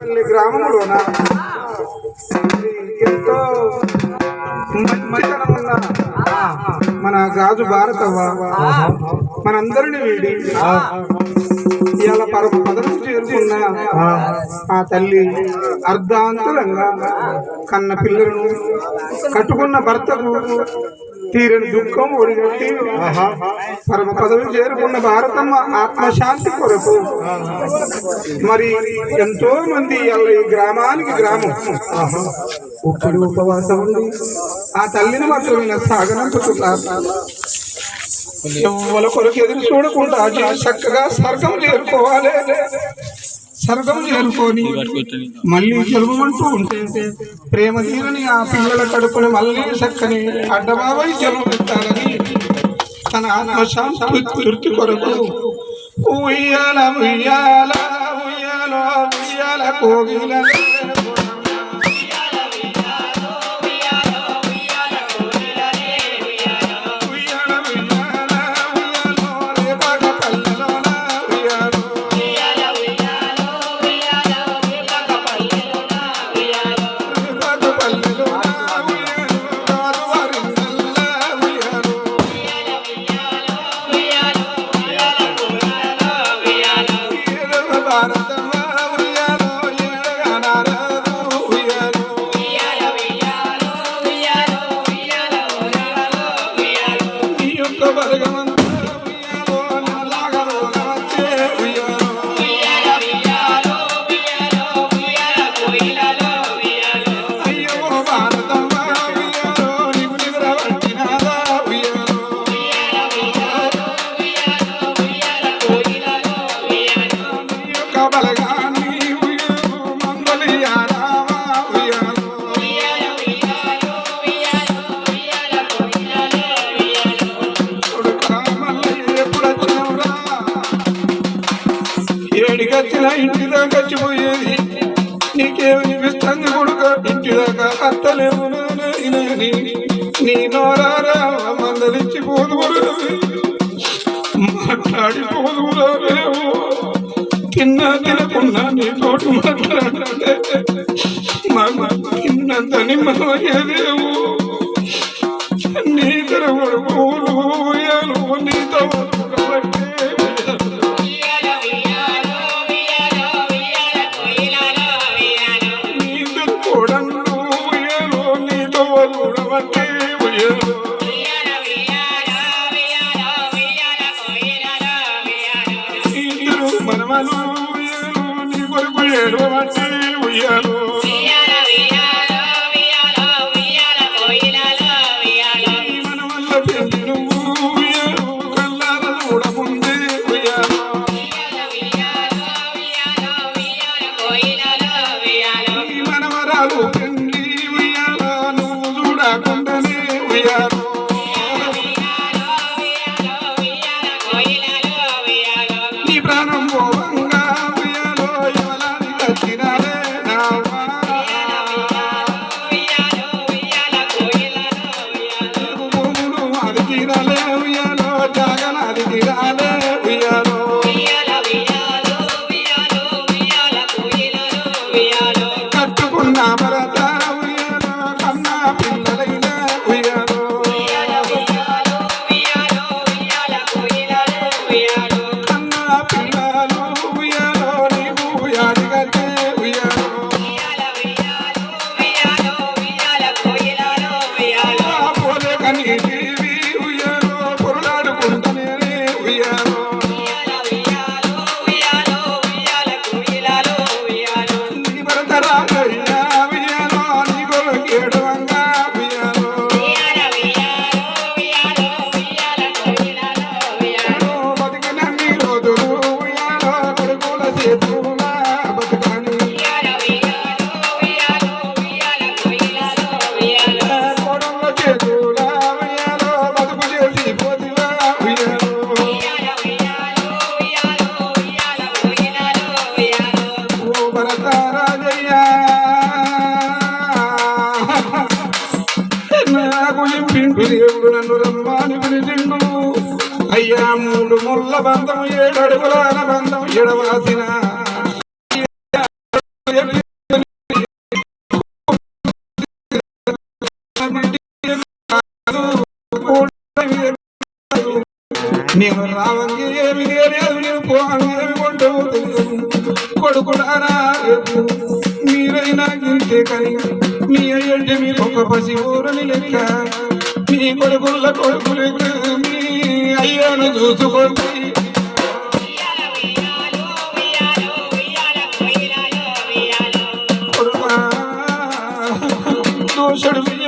పల్లి గ్రామంలోన? ఎంతో మంచితనం ఉన్న మన గాజు భారతవ్వ. మనందరిని వీడి ఇవాళ పరమ పదవి చేరుకున్న ఆ తల్లి అర్ధాంతరంగా కన్న పిల్లలను కట్టుకున్న భర్తకు తీరని దుఃఖం ఒడిగట్టి పరమ పదవి చేరుకున్న భారతమ్మ ఆత్మశాంతి కొరకు. మరి ఎంతో మంది ఈ గ్రామానికి గ్రామం ఒక్కడి ఉపవాసం ఉంది. ఆ తల్లిని మాత్రమే సాగనంపుతున్నారు. ఎవ్వల కొరకు ఎదురు చూడకుండా చక్కగా స్వర్గం చేరుకోవాలి. స్వర్గం చేరుకొని మళ్ళీ జన్మమంటూ ఉంటే ప్రేమ తీరని ఆ పిల్లల కడుపుని మళ్ళీ చక్కని అడ్డబాబై జన్మ పెట్టాలని తన ఆత్మశాంతి తృప్తి కొరకు ఉయ్యాల ఉయ్యాల ఉయ్యాల ఉయ్యాల కోగిల తిన్నా తినకున్నా నీ తోటి తిన్నంత నీ తెరవడు Yeah. కడుపుల అనుబంధం ఎడవాసిన. నేను రావంగి ఏమి లేదు నేను పోవాలి ఏమి కొండవు తెలియదు మీరైనా ఇంతే కానీ మీ అయ్యంటే మీరు ఒక పసి ఊరని లెక్క. మీ కొడుకుల కొడుకులు మీ అయ్యను చూసుకోండి sure to me.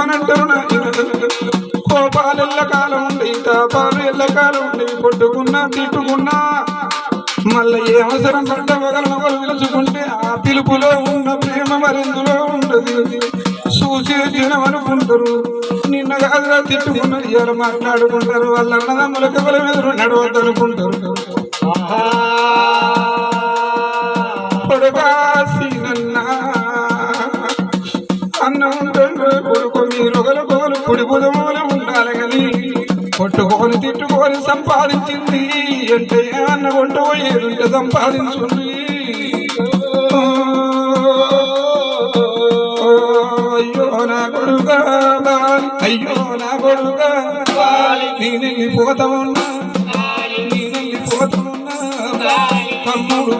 తండ్రినగా కోపాలు ఎల్లకాలం ఉండి తాపాలు ఎల్లకాలం ఉండి కొట్టుకున్నా తిట్టుకున్నా. మళ్ళీ ఏ అవసరం పడ్డ ఒకరిని ఒకరు పిలుచుకుంటే ఆ పిలుపులో ఉన్న ప్రేమ మరెందులో ఉండదు. చూసే జనం అనుకుంటారు. నిన్న కాదురా తిట్టుకున్నారు ఇవాళ మాట్లాడుకుంటారు. వాళ్ళ అన్నదమ్ములకి ఎవరి ఎదురు నడవద్దు తండ్రి కొడుకు మీరు ఒకరు కుడి బుధములు కొట్టుకొని తిట్టుకొని సంపాదించింది. అంటే అన్న కొంట పోయేదుంటే సంపాదించుంది. అయ్యో నా కొడుగా అయ్యో నా కొడుగా బాలి, నేను వెళ్ళిపోతా ఉన్నా నేను వెళ్ళిపోతా ఉన్నా తమ్ముడు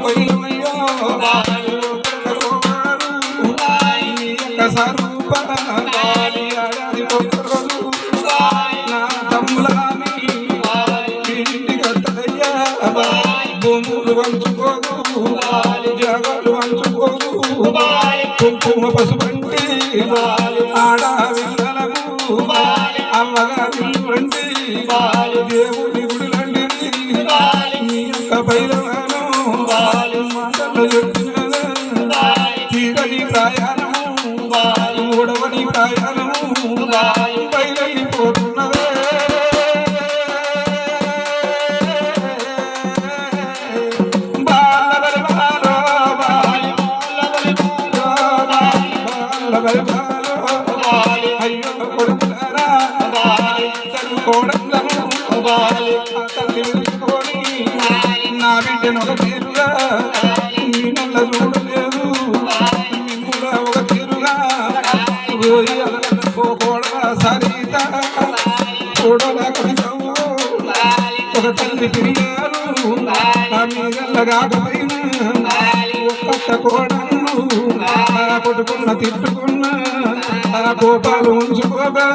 సరిత కోడల కొడుకవు ఒక తల్లి పిరియారు కాకపోయినా ఒక్క కోడను కొట్టుకున్న తిట్టుకున్న ఆ కోపాలు ఉంచుకోగా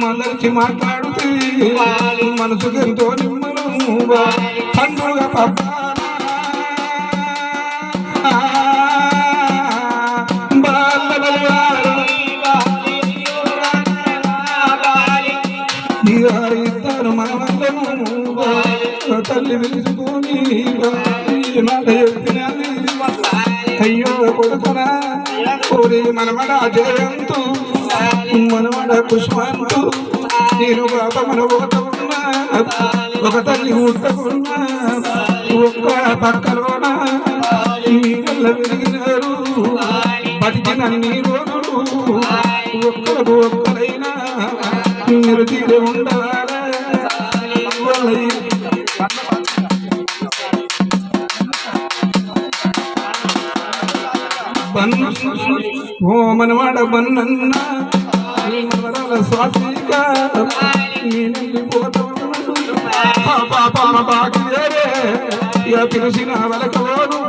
మందరికి మాట్లాడుతూ మనసుకు ఎంతో నిమ్మలు పండుగ ఇద్దరు తల్లి పిలుచుకొని అయ్యో కొడుకునా కోరి మనమడ అజయంతు మనమడ పుష్పంతు నేను బాబ మన ఉన్నా ఒక తల్లి ఉట్టకున్నా ఒక్క పక్కలోన నీళ్ళ వెలిగినారు బతికిన నీ రోజులు ఒక్కరు ఒక్కరైనా మీరు తీరే ఉండాలా బన్ను ఓ మనవాడ బన్నన్న నీ మనవరాల స్వాతిగా నేను బాకిరే ఇక పిలిచిన వలకవోను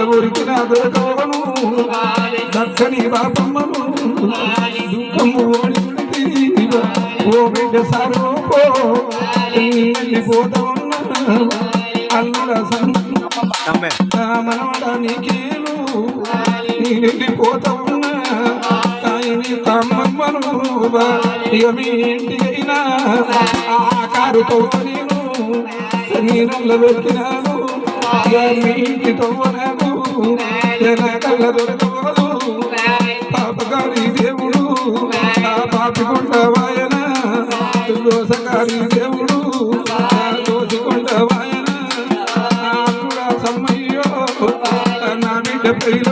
ఎవరికి నా దొరకవోను దక్కని బాపమ్మను దుఃఖము ఓడి ఓ బిడ్డ సారోపో వెళ్ళిపోతా ఉన్నా అల్లుడ సన్న మనవడా నీకేలు నేను వెళ్ళిపోతా ఉన్నా తాయిని తమ్మమ్మను ఇక మీ ఇంటికైనా ఆ నేను నీళ్ళ పెట్టినాను ఇక మీ ఇంటి తవ్వనాను నా కళ్ళ దొరకబోదు పాపగారి దేవుడు ఆ పాపికొండ వాయన దోసగారి దేవుడు ఆ దోసికొండ వాయన. కూడా సమ్మయ్యో నా బిడ్డ పైన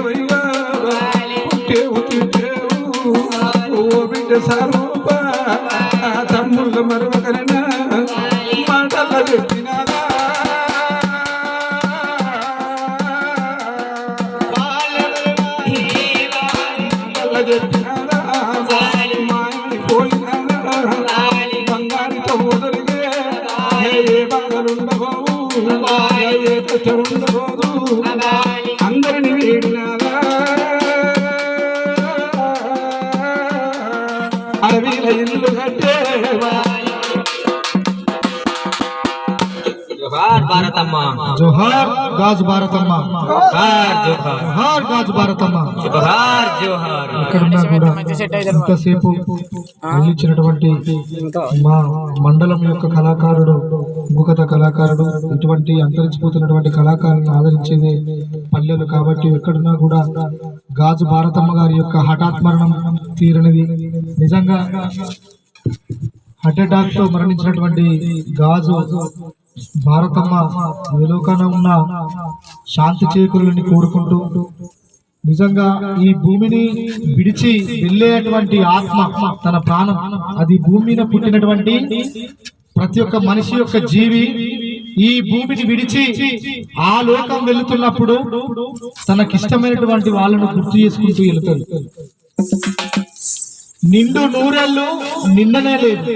ఏ బాధలుండబోవు ఏ కష్టముండబోదు అందరిని వీడినా? భారతమ్మ. జోహార్ గాజు భారతమ్మ. జోహార్ జోహార్. జోహార్ గాజు భారతమ్మ. జోహార్ జోహార్. ఎక్కడున్నా కూడా ఇంతసేపు అందించినటువంటి మా మండలం యొక్క కళాకారుడు మూకత కళాకారుడు ఇటువంటి అంతరించిపోతున్నటువంటి కళాకారులను ఆదరించేదే పల్లెలు కాబట్టి ఎక్కడున్నా కూడా గాజు భారతమ్మ గారి యొక్క హఠాత్ మరణం తీరనిది. నిజంగా హార్ట్ అటాక్తో మరణించినటువంటి గాజు భారతమ్మ ఏ లోకాన ఉన్న శాంతి చేకూరులని కోరుకుంటూ నిజంగా ఈ భూమిని విడిచి వెళ్ళేటువంటి ఆత్మ తన ప్రాణం. అది భూమి మీద పుట్టినటువంటి ప్రతి ఒక్క మనిషి యొక్క జీవి ఈ భూమిని విడిచి ఆ లోకం వెళుతున్నప్పుడు తనకిష్టమైనటువంటి వాళ్ళను గుర్తు చేసుకుంటూ వెళ్తాడు. నిండు నూరెళ్ళు నిన్ననే లేదు.